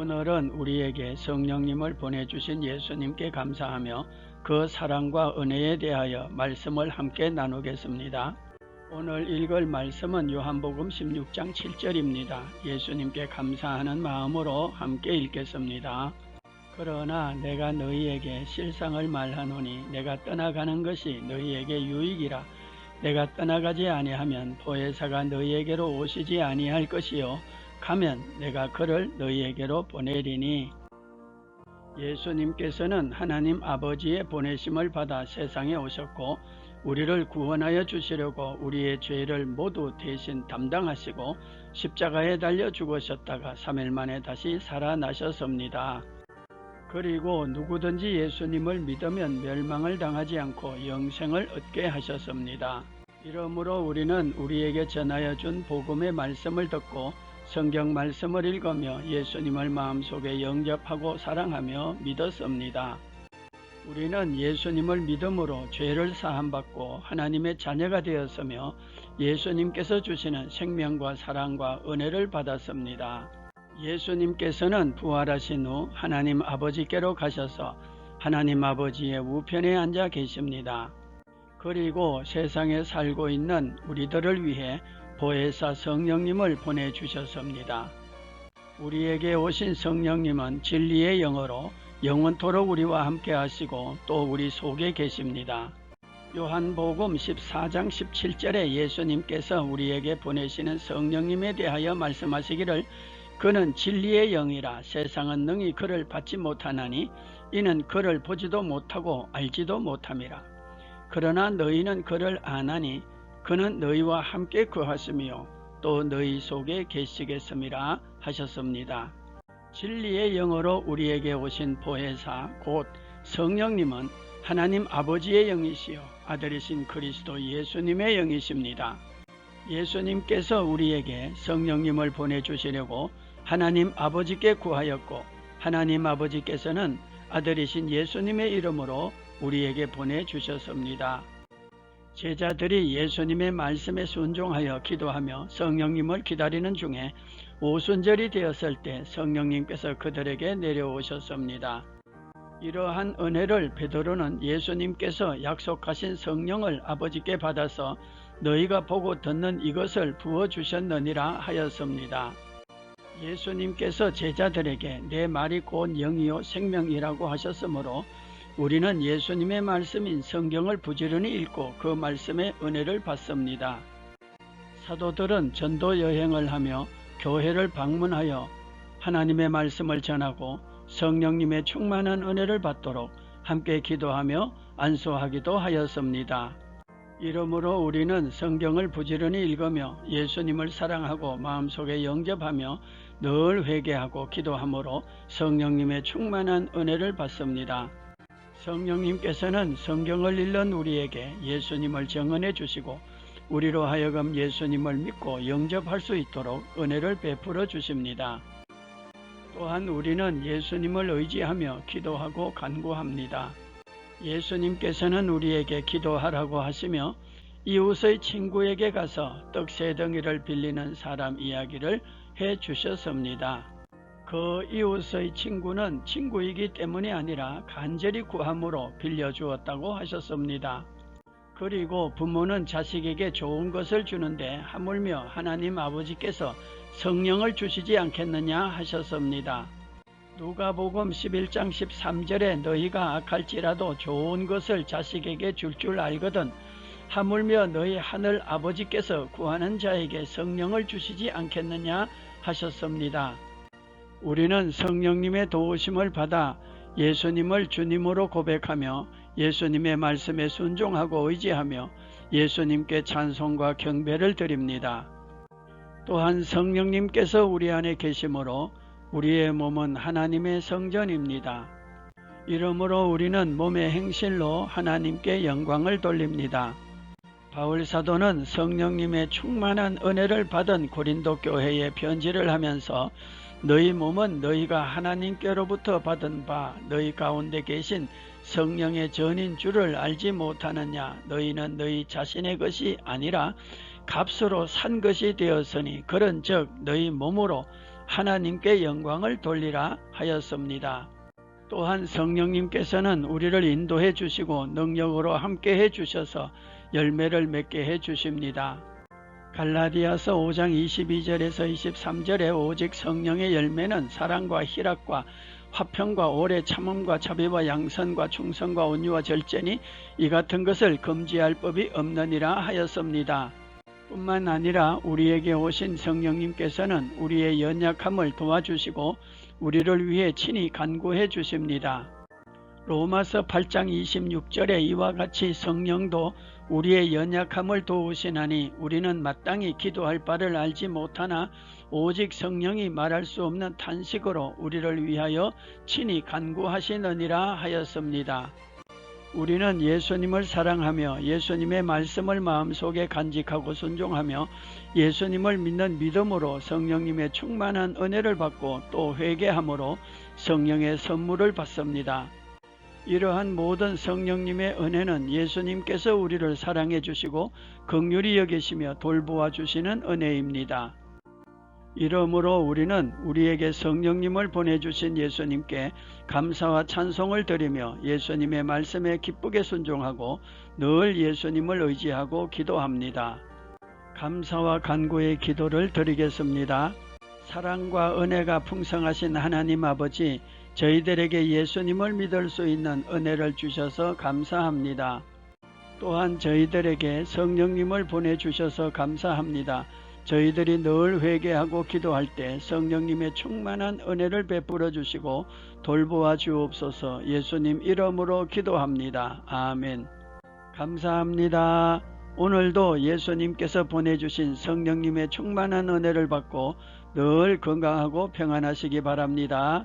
오늘은 우리에게 성령님을 보내주신 예수님께 감사하며 그 사랑과 은혜에 대하여 말씀을 함께 나누겠습니다. 오늘 읽을 말씀은 요한복음 16장 7절입니다. 예수님께 감사하는 마음으로 함께 읽겠습니다. 그러나 내가 너희에게 실상을 말하노니 내가 떠나가는 것이 너희에게 유익이라 내가 떠나가지 아니하면 보혜사가 너희에게로 오시지 아니할 것이요 가면 내가 그를 너희에게로 보내리니 예수님께서는 하나님 아버지의 보내심을 받아 세상에 오셨고 우리를 구원하여 주시려고 우리의 죄를 모두 대신 담당하시고 십자가에 달려 죽으셨다가 3일 만에 다시 살아나셨습니다. 그리고 누구든지 예수님을 믿으면 멸망을 당하지 않고 영생을 얻게 하셨습니다. 이러므로 우리는 우리에게 전하여 준 복음의 말씀을 듣고 성경 말씀을 읽으며 예수님을 마음속에 영접하고 사랑하며 믿었습니다. 우리는 예수님을 믿음으로 죄를 사함받고 하나님의 자녀가 되었으며 예수님께서 주시는 생명과 사랑과 은혜를 받았습니다. 예수님께서는 부활하신 후 하나님 아버지께로 가셔서 하나님 아버지의 우편에 앉아 계십니다. 그리고 세상에 살고 있는 우리들을 위해 보혜사 성령님을 보내주셨습니다. 우리에게 오신 성령님은 진리의 영어로 영원토록 우리와 함께 하시고 또 우리 속에 계십니다. 요한복음 14장 17절에 예수님께서 우리에게 보내시는 성령님에 대하여 말씀하시기를 그는 진리의 영이라 세상은 능히 그를 받지 못하나니 이는 그를 보지도 못하고 알지도 못함이라. 그러나 너희는 그를 아나니 그는 너희와 함께 거하시며 또 너희 속에 계시겠음이라 하셨습니다. 진리의 영어로 우리에게 오신 보혜사 곧 성령님은 하나님 아버지의 영이시요 아들이신 그리스도 예수님의 영이십니다. 예수님께서 우리에게 성령님을 보내주시려고 하나님 아버지께 구하였고 하나님 아버지께서는 아들이신 예수님의 이름으로 우리에게 보내주셨습니다. 제자들이 예수님의 말씀에 순종하여 기도하며 성령님을 기다리는 중에 오순절이 되었을 때 성령님께서 그들에게 내려오셨습니다. 이러한 은혜를 베드로는 예수님께서 약속하신 성령을 아버지께 받아서 너희가 보고 듣는 이것을 부어 주셨느니라 하였습니다. 예수님께서 제자들에게 내 말이 곧 영이요 생명이라고 하셨으므로 우리는 예수님의 말씀인 성경을 부지런히 읽고 그 말씀의 은혜를 받습니다. 사도들은 전도 여행을 하며 교회를 방문하여 하나님의 말씀을 전하고 성령님의 충만한 은혜를 받도록 함께 기도하며 안수하기도 하였습니다. 이러므로 우리는 성경을 부지런히 읽으며 예수님을 사랑하고 마음속에 영접하며 늘 회개하고 기도함으로 성령님의 충만한 은혜를 받습니다. 성령님께서는 성경을 읽는 우리에게 예수님을 정언해 주시고 우리로 하여금 예수님을 믿고 영접할 수 있도록 은혜를 베풀어 주십니다. 또한 우리는 예수님을 의지하며 기도하고 간구합니다. 예수님께서는 우리에게 기도하라고 하시며 이웃의 친구에게 가서 떡 세 덩이를 빌리는 사람 이야기를 해 주셨습니다. 그 이웃의 친구는 친구이기 때문이 아니라 간절히 구함으로 빌려주었다고 하셨습니다. 그리고 부모는 자식에게 좋은 것을 주는데 하물며 하나님 아버지께서 성령을 주시지 않겠느냐 하셨습니다. 누가복음 11장 13절에 너희가 악할지라도 좋은 것을 자식에게 줄줄 알거든 하물며 너희 하늘 아버지께서 구하는 자에게 성령을 주시지 않겠느냐 하셨습니다. 우리는 성령님의 도우심을 받아 예수님을 주님으로 고백하며 예수님의 말씀에 순종하고 의지하며 예수님께 찬송과 경배를 드립니다. 또한 성령님께서 우리 안에 계심으로 우리의 몸은 하나님의 성전입니다. 이러므로 우리는 몸의 행실로 하나님께 영광을 돌립니다. 바울 사도는 성령님의 충만한 은혜를 받은 고린도 교회에 편지를 하면서 너희 몸은 너희가 하나님께로부터 받은 바 너희 가운데 계신 성령의 전인 줄을 알지 못하느냐 너희는 너희 자신의 것이 아니라 값으로 산 것이 되었으니 그런즉 너희 몸으로 하나님께 영광을 돌리라 하였습니다. 또한 성령님께서는 우리를 인도해 주시고 능력으로 함께 해 주셔서 열매를 맺게 해 주십니다. 갈라디아서 5장 22절에서 23절에 오직 성령의 열매는 사랑과 희락과 화평과 오래 참음과 자비와 양선과 충성과 온유와 절제니 이 같은 것을 금지할 법이 없느니라 하였습니다. 뿐만 아니라 우리에게 오신 성령님께서는 우리의 연약함을 도와주시고 우리를 위해 친히 간구해 주십니다. 로마서 8장 26절에 이와 같이 성령도 우리의 연약함을 도우시나니 우리는 마땅히 기도할 바를 알지 못하나 오직 성령이 말할 수 없는 탄식으로 우리를 위하여 친히 간구하시느니라 하였습니다. 우리는 예수님을 사랑하며 예수님의 말씀을 마음속에 간직하고 순종하며 예수님을 믿는 믿음으로 성령님의 충만한 은혜를 받고 또 회개함으로 성령의 선물을 받습니다. 이러한 모든 성령님의 은혜는 예수님께서 우리를 사랑해 주시고 긍휼히 여기시며 돌보아 주시는 은혜입니다. 이러므로 우리는 우리에게 성령님을 보내주신 예수님께 감사와 찬송을 드리며 예수님의 말씀에 기쁘게 순종하고 늘 예수님을 의지하고 기도합니다. 감사와 간구의 기도를 드리겠습니다. 사랑과 은혜가 풍성하신 하나님 아버지, 저희들에게 예수님을 믿을 수 있는 은혜를 주셔서 감사합니다. 또한 저희들에게 성령님을 보내주셔서 감사합니다. 저희들이 늘 회개하고 기도할 때 성령님의 충만한 은혜를 베풀어 주시고 돌보아 주옵소서 예수님 이름으로 기도합니다. 아멘. 감사합니다. 오늘도 예수님께서 보내주신 성령님의 충만한 은혜를 받고 늘 건강하고 평안하시기 바랍니다.